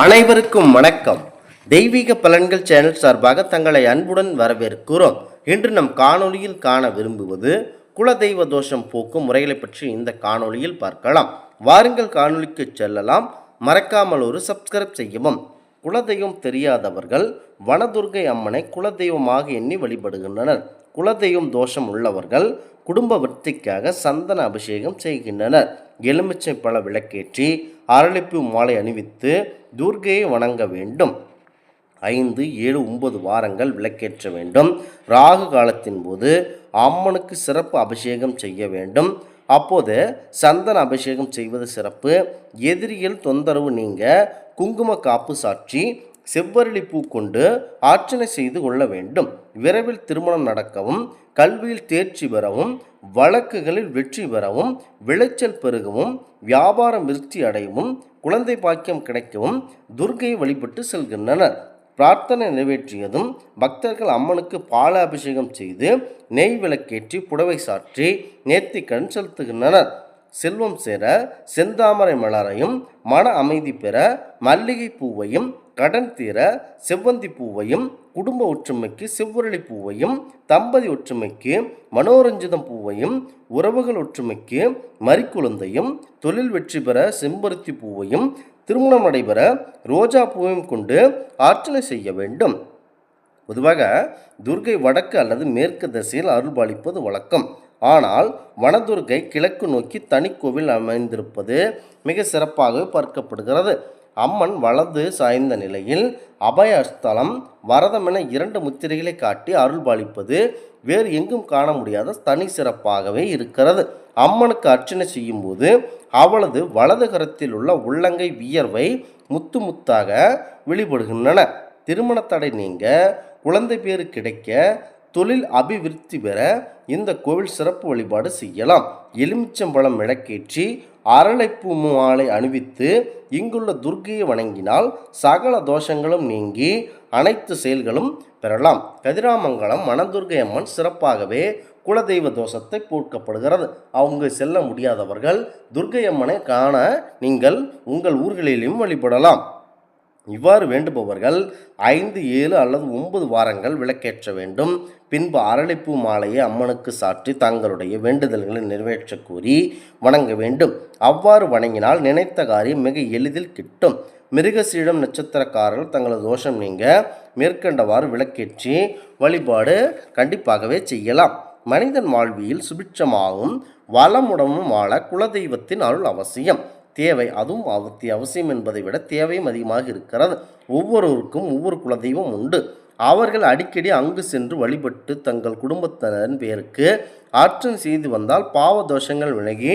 அனைவருக்கும் வணக்கம். தெய்வீக பலன்கள் சேனல் சார்பாக தங்களை அன்புடன் வரவேற்கிறோம். இன்று நம் காணொளியில் காண விரும்புவது குலதெய்வ தோஷம் போக்கும் முறைகளை பற்றி இந்த காணொளியில் பார்க்கலாம். வாருங்கள் காணொளிக்கு செல்லலாம். மறக்காமல் ஒரு சப்ஸ்கிரைப் செய்யவும். குலதெய்வம் தெரியாதவர்கள் வனதுர்கை அம்மனை குலதெய்வமாக எண்ணி வழிபடுகின்றனர். குலதெய்வம் தோஷம் உள்ளவர்கள் குடும்ப விருத்திக்காக சந்தன அபிஷேகம் செய்கின்றனர். எலுமிச்சை பழ விளக்கேற்றி அரளிப்பு மாலை அணிவித்து துர்கையை வணங்க வேண்டும். ஐந்து ஏழு ஒன்பது வாரங்கள் விளக்கேற்ற வேண்டும். ராகு காலத்தின் போது அம்மனுக்கு சிறப்பு அபிஷேகம் செய்ய வேண்டும். அப்போது சந்தன அபிஷேகம் செய்வது சிறப்பு. எதிரியல் தொந்தரவு நீங்க குங்கும காப்பு சாற்றி செவ்வரளி பூ கொண்டு ஆர்ச்சனை செய்து கொள்ள வேண்டும். விரைவில் திருமணம் நடக்கவும் கல்வியில் தேர்ச்சி பெறவும் வழக்குகளில் வெற்றி பெறவும் விளைச்சல் பெருகவும் வியாபாரம் விருத்தி அடையவும் குழந்தை பாக்கியம் கிடைக்கவும் துர்கையை வழிபட்டு செல்கின்றனர். பிரார்த்தனை நிறைவேற்றியதும் பக்தர்கள் அம்மனுக்கு பால அபிஷேகம் செய்து நெய் விளக்கேற்றி புடவை சாற்றி நேர்த்திக்கடன் செலுத்துகின்றனர். செல்வம் சேர செந்தாமரை மலரையும் மன அமைதி பெற மல்லிகை பூவையும் கடன் தீர செவ்வந்தி பூவையும் குடும்ப ஒற்றுமைக்கு செவ்வரளி பூவையும் தம்பதி ஒற்றுமைக்கு மனோரஞ்சிதம் பூவையும் உறவுகள் ஒற்றுமைக்கு மறிக்குழந்தையும் தொழில் வெற்றி பெற செம்பருத்தி பூவையும் திருமணம் நடைபெற ரோஜா பூவையும் கொண்டு ஆர்ச்சனை செய்ய வேண்டும். பொதுவாக துர்கை வடக்கு அல்லது மேற்கு திசையில் அருள்பாலிப்பது வழக்கம். ஆனால் வனதுர்கை கிழக்கு நோக்கி தனிக்கோவில் அமைந்திருப்பது மிக சிறப்பாக பார்க்கப்படுகிறது. அம்மன் வலது சாய்ந்த நிலையில் அபயஸ்தலம் வரதமென இரண்டு முத்திரைகளை காட்டி அருள்பாலிப்பது வேறு எங்கும் காண முடியாத தனி சிறப்பாகவே இருக்கிறது. அம்மனுக்கு அர்ச்சனை செய்யும்போது அவளது வலது கரத்தில் உள்ள உள்ளங்கை வியர்வை முத்து முத்தாக வெளிப்படுகின்றன. திருமண தடை நீங்க குழந்தை பேறு கிடைக்க தொழில் அபிவிருத்தி பெற இந்த கோவில் சிறப்பு வழிபாடு செய்யலாம். எலுமிச்சம்பழம் விளக்கேற்றி அரளைப்பூ மாலை அணிவித்து இங்குள்ள துர்க்கையை வணங்கினால் சகல தோஷங்களும் நீங்கி அனைத்து செயல்களும் பெறலாம். கதிராமங்கலம் மணதுர்கை அம்மன் சிறப்பாகவே குலதெய்வ தோஷத்தை போக்கப்படுகிறது அவங்க செல்ல முடியாதவர்கள் துர்க்கை அம்மனை காண நீங்கள் உங்கள் ஊர்களிலும் வழிபடலாம். இவ்வாறு வேண்டுபவர்கள் ஐந்து ஏழு அல்லது ஒன்பது வாரங்கள் விளக்கேற்ற வேண்டும். பின்பு அரளிப்பூ மாலையை அம்மனுக்கு சாற்றி தங்களுடைய வேண்டுதல்களை நிறைவேற்ற கூறி வணங்க வேண்டும். அவ்வாறு வணங்கினால் நினைத்த காரியம் மிக எளிதில் கிட்டும். மிருகசீடம் நட்சத்திரக்காரர்கள் தங்களது தோஷம் நீங்க மேற்கண்டவாறு விளக்கேற்றி வழிபாடு கண்டிப்பாகவே செய்யலாம். மனிதன் வாழ்வியில் சுபிட்சமாகவும் வளமுடமும் வாழ குலதெய்வத்தின் அருள் அவசியம். தேவை. அதுவும் அவத்தி அவசியம் என்பதை விட தேவையும் அதிகமாக இருக்கிறது. ஒவ்வொருவருக்கும் ஒவ்வொரு குலதெய்வம் உண்டு. அவர்கள் அடிக்கடி அங்கு சென்று வழிபட்டு தங்கள் குடும்பத்தினரின் பேருக்கு ஆற்றல் செய்து வந்தால் பாவ தோஷங்கள் விலகி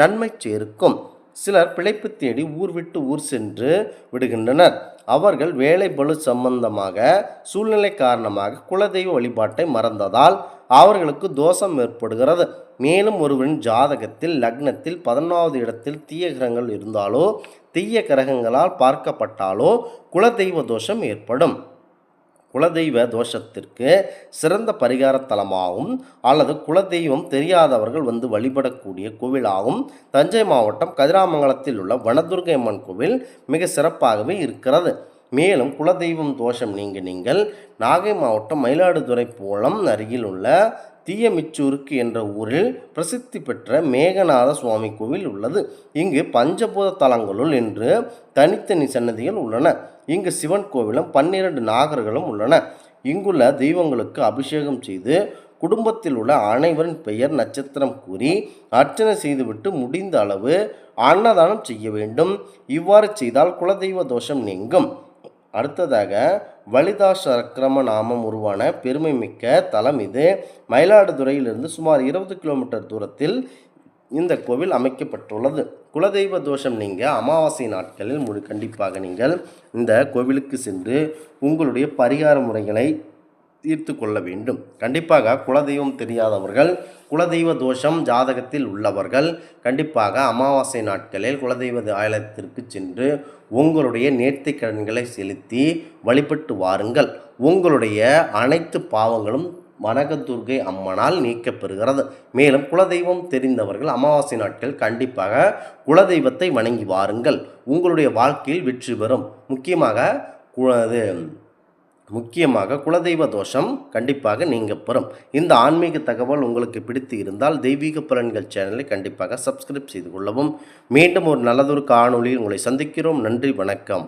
நன்மை சேர்க்கும். சிலர் பிழைப்பு தேடி ஊர் விட்டு ஊர் சென்று விடுகின்றனர். அவர்கள் வேலை பளு சம்பந்தமாக சூழ்நிலை காரணமாக குலதெய்வ வழிபாட்டை மறந்ததால் அவர்களுக்கு தோஷம் ஏற்படுகிறது. மேலும் ஒருவரின் ஜாதகத்தில் லக்னத்தில் பதினொன்றாவது இடத்தில் தீய கிரகங்கள் இருந்தாலோ தீய கிரகங்களால் பார்க்கப்பட்டாலோ குலதெய்வ தோஷம் ஏற்படும். குலதெய்வ தோஷத்திற்கு சிறந்த பரிகார தலமாகவும் அல்லது குலதெய்வம் தெரியாதவர்கள் வந்து வழிபடக்கூடிய கோவிலாகவும் தஞ்சை மாவட்டம் கதிராமங்கலத்தில் உள்ள வனதுர்கை அம்மன் கோவில் மிக சிறப்பாகவே இருக்கிறது. மேலும் குலதெய்வம் தோஷம் நீங்க நீங்கள் நாகை மாவட்டம் மயிலாடுதுறை போலம் அருகில் உள்ள தீயமிச்சூருக்கு என்ற ஊரில் பிரசித்தி பெற்ற மேகநாத சுவாமி கோவில் உள்ளது. இங்கு பஞ்சபூத தலங்களுள் என்று தனித்தனி சன்னதிகள் உள்ளன. இங்கு சிவன் கோவிலும் பன்னிரண்டு நாகர்களும் உள்ளன. இங்குள்ள தெய்வங்களுக்கு அபிஷேகம் செய்து குடும்பத்தில் உள்ள அனைவரின் பெயர் நட்சத்திரம் கூறி அர்ச்சனை செய்துவிட்டு முடிந்த அளவு அன்னதானம் செய்ய வேண்டும். இவ்வாறு செய்தால் குலதெய்வ தோஷம் நீங்கும். அடுத்ததாக வலிதா சக்கிரம நாமம் உருவான பெருமை மிக்க தலம் இது. மயிலாடுதுறையிலிருந்து சுமார் இருபது கிலோமீட்டர் தூரத்தில் இந்த கோவில் அமைக்கப்பட்டுள்ளது. குலதெய்வ தோஷம் நீங்கள் அமாவாசை நாட்களில் முழு கண்டிப்பாக நீங்கள் இந்த கோவிலுக்கு சென்று உங்களுடைய பரிகார முறைகளை தீர்த்து கொள்ள வேண்டும். கண்டிப்பாக குலதெய்வம் தெரியாதவர்கள் குலதெய்வ தோஷம் ஜாதகத்தில் உள்ளவர்கள் கண்டிப்பாக அமாவாசை நாட்களில் குலதெய்வ ஆலயத்திற்கு சென்று உங்களுடைய நேர்த்திக் கடன்களை செலுத்தி வழிபட்டு வாருங்கள். உங்களுடைய அனைத்து பாவங்களும் வனகதுர்கை அம்மனால் நீக்கப்பெறுகிறது. மேலும் குலதெய்வம் தெரிந்தவர்கள் அமாவாசை நாட்கள் கண்டிப்பாக குலதெய்வத்தை வணங்கி வாருங்கள். உங்களுடைய வாழ்க்கையில் வெற்றி பெறும். முக்கியமாக கு- இது முக்கியமாக குலதெய்வ தோஷம் கண்டிப்பாக நீங்க பெறும். இந்த ஆன்மீக தகவல் உங்களுக்கு பிடித்து இருந்தால் தெய்வீக பலன்கள் சேனலை கண்டிப்பாக சப்ஸ்கிரைப் செய்து கொள்ளவும். மீண்டும் ஒரு நல்லதொரு காணொளியில் உங்களை சந்திக்கிறோம். நன்றி வணக்கம்.